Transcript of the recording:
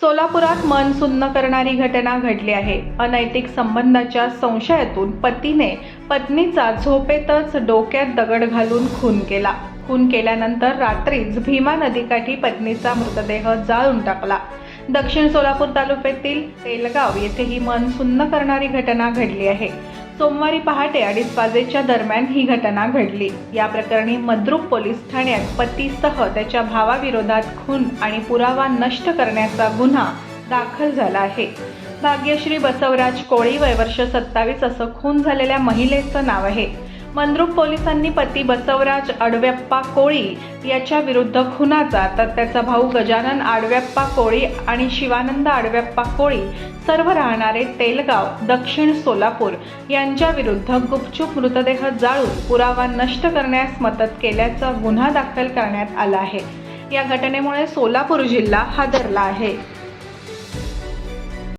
सोलापुरात मन सुन्न करणारी घटना घडली आहे. अनैतिक संबंधाच्या संशयातून पतीने पत्नीचा झोपेतच डोक्यात दगड घालून खून केला. खून केल्यानंतर रात्रीच भीमा नदीकाठी पत्नीचा मृतदेह जाळून टाकला. दक्षिण सोलापूर तालुक्यातील तेलगाव येथे ही मन सुन्न करणारी घटना घडली आहे. सोमवारी पहाटे अडीच वाजेच्या दरम्यान ही घटना घडली. या प्रकरणी मद्रुप पोलीस ठाण्यात पतीसह त्याच्या भावाविरोधात खून आणि पुरावा नष्ट करण्याचा गुन्हा दाखल झाला आहे. भाग्यश्री बसवराज कोळी वय वर्ष सत्तावीस असं खून झालेल्या महिलेचं नाव आहे. मंद्रुप पोलिसांनी पती बसवराज आडव्याप्पा कोळी याच्या विरुद्ध खुनाचा तर त्याचा भाऊ गजानन आडव्याप्पा कोळी आणि शिवानंद आडव्याप्पा कोळी सर्व राहणारे तेलगाव दक्षिण सोलापूर यांच्या विरुद्ध गुपचूप मृतदेह जाळून पुरावा नष्ट करण्यास मदत केल्याचा गुन्हा दाखल करण्यात आला आहे. या घटनेमुळे सोलापूर जिल्हा हादरला आहे.